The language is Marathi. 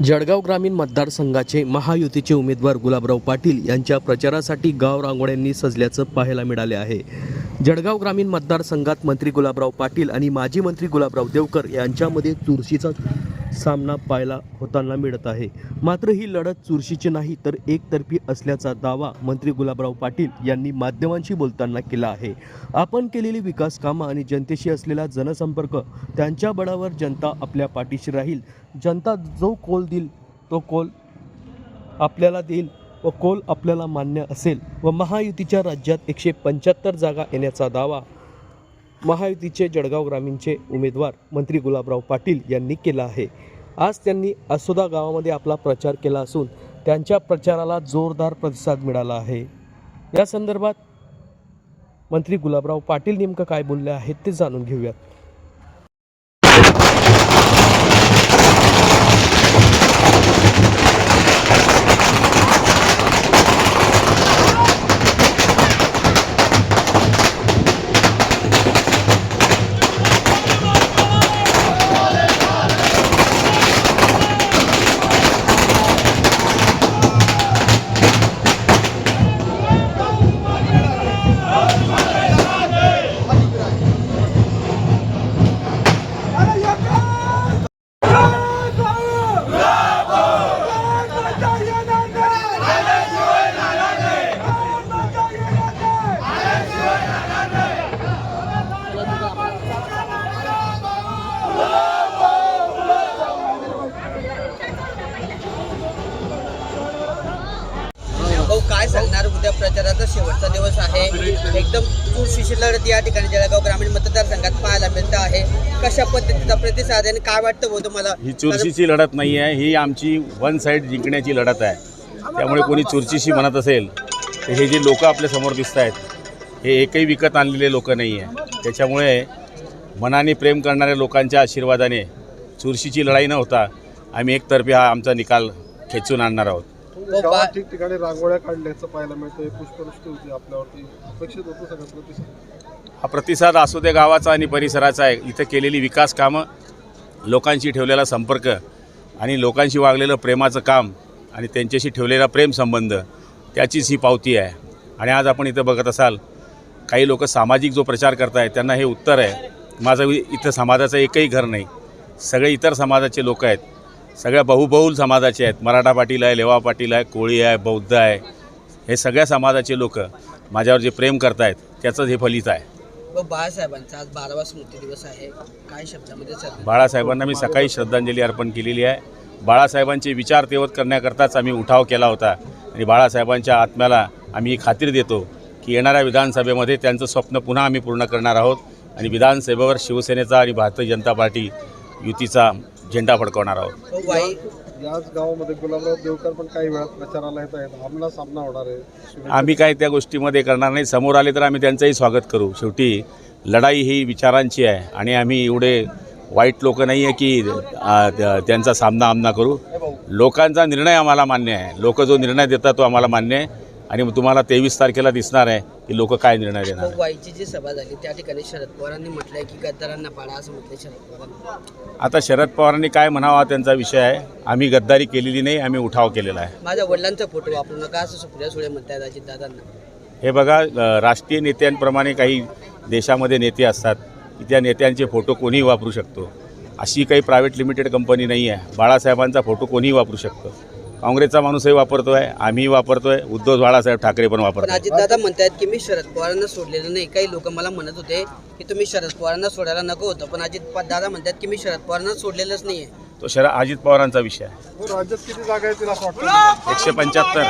जळगाव ग्रामीण मतदारसंघाचे महायुतीचे उमेदवार गुलाबराव पाटील यांच्या प्रचारासाठी गाव रांगोळ्यांनी सजल्याचं पाहायला मिळाले आहे. जळगाव ग्रामीण मतदारसंघात मंत्री गुलाबराव पाटील आणि माजी मंत्री गुलाबराव देवकर यांच्यामध्ये चुरशीचा सामना पाहायला होताना मिळत आहे. मात्र ही लढत चुरशीची नाही तर एकतर्फी असल्याचा दावा मंत्री गुलाबराव पाटील यांनी माध्यमांशी बोलताना केला आहे. आपण केलेली विकास कामं आणि जनतेशी असलेला जनसंपर्क त्यांच्या बळावर जनता आपल्या पाठीशी राहील. जनता जो कोल देईल तो कोल आपल्याला देईल व कोल आपल्याला मान्य असेल व महायुतीच्या राज्यात एकशे पंच्याहत्तर जागा येण्याचा दावा महायुतीचे जळगाव ग्रामीणचे उमेदवार मंत्री गुलाबराव पाटील यांनी केला आहे. आज त्यांनी असोदा गावामध्ये आपला प्रचार केला असून त्यांच्या प्रचाराला जोरदार प्रतिसाद मिळाला आहे. या संदर्भात मंत्री गुलाबराव पाटील नेमकं काय बोलले आहेत ते जाणून घेऊयात. प्रचाराचा शेवटचा दिवस आहे. एकदम चूर लढत या ठिकाणी जळगाव ग्रामीण मतदारसंघात पाहायला मिळत आहे. कशा पद्धतीचा प्रतिसाद आहे आणि काय वाटतं भाऊ तुम्हाला? ही चुरशीची लढत नाही आहे. ही आमची वन साईड जिंकण्याची लढत आहे. त्यामुळे कोणी चुरशीशी म्हणत असेल तर हे जे लोक आपल्यासमोर दिसत आहेत हे एकही विकत आणलेले लोक नाही आहे. त्याच्यामुळे मनाने प्रेम करणाऱ्या लोकांच्या आशीर्वादाने चुरशीची लढाई न होता आम्ही एकतर्फी हा आमचा निकाल खेचून आणणार आहोत. गावात ठिकठिकाणी रांगोळ्या काढल्याचं पाहायला मिळतंय. पुष्पवृष्टी होती आपल्यावरती. अपेक्षित होतं सगळं प्रतिसाद? हा प्रतिसाद असू दे गावाचा आणि परिसराचा आहे. इथं केलेली विकास कामं लोकांशी ठेवलेला संपर्क आणि लोकांशी वागलेलं प्रेमाचं काम आणि त्यांच्याशी ठेवलेला प्रेमसंबंध त्याचीच ही पावती आहे. आणि आज आपण इथं बघत असाल काही लोक सामाजिक जो प्रचार करतायत त्यांना हे उत्तर आहे. माझं इथं समाजाचं एकही घर नाही. सगळे इतर समाजाचे लोक आहेत. सगळ्या बहुबहुल समाजाचे आहेत. मराठा पाटील आहे लेवा पाटील आहे कोळी आहे बौद्ध आहे. हे सगळ्या समाजाचे लोक माझ्यावर जे प्रेम करतायत त्याचंच हे फलित आहे. बाळासाहेबांचा आज बारावा स्मृती दिवस आहे. काय शब्दामध्ये बाळासाहेबांना मी सकाळी श्रद्धांजली अर्पण केलेली आहे. बाळासाहेबांचे विचार तेवत करण्याकरताच आम्ही उठाव केला होता. आणि बाळासाहेबांच्या आत्म्याला आम्ही ही खात्री देतो की येणाऱ्या विधानसभेमध्ये त्यांचं स्वप्न पुन्हा आम्ही पूर्ण करणार आहोत. आणि विधानसभेवर शिवसेनेचा आणि भारतीय जनता पार्टी युतीचा झेंडा फडकवणार आहोत. वाई याच गावामध्ये गुलाबराव देवकर पण काही वेळात प्रचाराला येत आहेत. आमला सामना होणार आहे. आम्ही काय त्या गोष्टीमध्ये करणार नाही. समोर आले तर आम्ही त्यांचंही स्वागत करू. शेवटी लढाई ही विचारांची आहे आणि आम्ही एवढे वाईट लोक नाही आहे की आ, त्या- त्यांचा सामना आमना करू. लोकांचा निर्णय आम्हाला मान्य आहे. लोक जो निर्णय देतात तो आम्हाला मान्य आहे. आणि तुम्हाला तेवीस तारखेला दिसणार आहे. की लोक काय निर्णय देणार आहे. वाईची जी सभा झाली त्या ठिकाणी शरद पवारांनी म्हटलंय की गद्दारांना पाडा असं शरद पवारांनी. आता शरद पवारांनी काय म्हणावा हा त्यांचा विषय आहे. आम्ही गद्दारी केलेली नाही आम्ही उठाव केलेला आहे. माझ्या वडिलांचा फोटो वापरू नका असं सुप्रिया सुळे म्हणतायत अजित दादांना. हे बघा अ, राष्ट्रीय नेत्यांप्रमाणे काही देशामध्ये नेते असतात की त्या नेत्यांचे फोटो कोणीही वापरू शकतो. अशी काही प्रायव्हेट लिमिटेड कंपनी नाही आहे बाळासाहेबांचा फोटो कोणीही वापरू शकतो. काँग्रेसचा माणूसही वापरतो आहे आम्हीही वापरतो आहे उद्धव बाळासाहेब ठाकरे पण वापरतो अजित दादा म्हणतायत की मी शरद पवारांना सोडलेलं नाही. काही लोक मला म्हणत होते की तुम्ही शरद पवारांना सोडायला नको होतं पण अजित प- दादा म्हणतात की मी शरद पवारांना सोडलेलंच नाहीये. तो शरा अजित पवारांचा विषय आहे. हो, राज्यात किती जागा येतील असं वाटतं एकशे पंच्याहत्तर.